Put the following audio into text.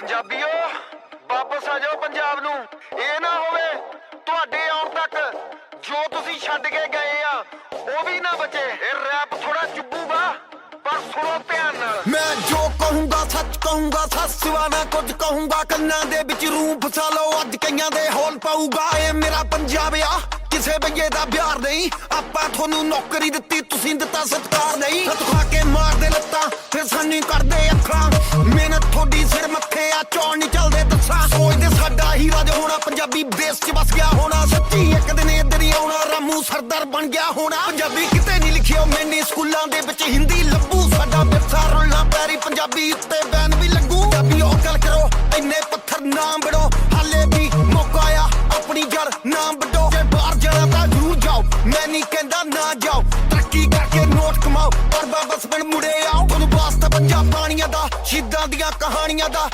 ਪੰਜਾਬੀਓ, ਵਾਪਸ ਆ ਜਾਓ ਪੰਜਾਬ ਨੂੰ। ਇਹ ਨਾ ਹੋਵੇ ਤੁਹਾਡੇ ਆਉਣ ਤੱਕ ਜੋ ਤੁਸੀਂ ਛੱਡ ਕੇ ਗਏ ਆ, ਉਹ ਵੀ ਨਾ ਬਚੇ। ਇਹ ਰੈਪ ਥੋੜਾ ਚੁੱਭੂਗਾ, ਪਰ ਸੁਣੋ ਧਿਆਨ ਨਾਲ। ਮੈਂ ਜੋ ਕਹੂੰਗਾ, ਸੱਚ ਕਹੂੰਗਾ ਸੱਸਵਾ ਨਾ ਕੁਝ ਕਹੂੰਗਾ, ਕੰਨਾਂ ਦੇ ਵਿੱਚ ਰੂਹ ਫਸਾ ਲਓ, ਅੱਜ ਕਈਆਂ ਦੇ ਹੋਲ ਪਾਊਗਾ। ਇਹ ਮੇਰਾ ਪੰਜਾਬ ਆ, ਕਿਸੇ ਬਈਏ ਦਾ ਬਿਹਾਰ ਨਹੀਂ। ਆਪਾਂ ਤੁਹਾਨੂੰ ਨੌਕਰੀ ਦਿੱਤੀ, ਤੁਸੀਂ ਦਿੱਤਾ ਸਤਕਾਰ ਨਹੀਂ। ਸਤ ਕੇ ਮਾਰਦੇ ਲੱਤਾਂ, ਫਿਰ ਸਾਨੂੰ ਕਰਦੇ ਅੱਖਾਂ। ਮਿਹਨਤ ਤੁਹਾਡੀ ਸਿਰ ਪੰਜਾਬੀ ਦੇਸ਼ 'ਚ ਵਸ ਗਿਆ ਹੋਣਾ, ਸੱਚੀ ਇੱਕ ਦਿਨ ਇੱਧਰ ਹੀ ਆਉਣਾ, ਰਾਮੂ ਸਰਦਾਰ ਬਣ ਗਿਆ ਹੋਣਾ। ਪੰਜਾਬੀ ਕਿਤੇ ਨਹੀਂ ਲਿਖਿਓ ਮੈਨੇ, ਸਕੂਲਾਂ ਦੇ ਵਿੱਚ ਹਿੰਦੀ ਲੱਭੂ। ਸਾਡਾ ਵਿਰਸਾ ਰੁਲਣਾ ਪੈਰੀ, ਪੰਜਾਬੀ ਉੱਤੇ ਬੈਨ ਵੀ ਲੱਗੂ। ਪੰਜਾਬੀ ਉਹ ਗੱਲ ਕਰੋ, ਇੰਨੇ ਪੱਥਰ ਨਾ ਬੜੋ ਹਾਲੇ ਵੀ ਮੌਕਾ ਆ, ਆਪਣੀ ਜੜ ਨਾ ਵੱਡੋ ਜੇ ਬਾਹਰ ਜਾਣਾ ਤਾਂ ਜ਼ਰੂਰ ਜਾਓ, ਮੈਂ ਨਹੀਂ ਕਹਿੰਦਾ ਨਾ ਜਾਓ। ਤਰੱਕੀ ਕਰਕੇ ਨੋਟ ਕਮਾਓ, ਪਰ ਬਸ ਪਿੰਡ ਮੁੜੇ ਆਓ। ਤੁਹਾਨੂੰ ਵਾਸਤਾ ਪੰਜਾਬ ਪਾਣੀਆਂ ਦਾ, ਸ਼ਹੀਦਾਂ ਦੀਆਂ ਕਹਾਣੀਆਂ ਦਾ।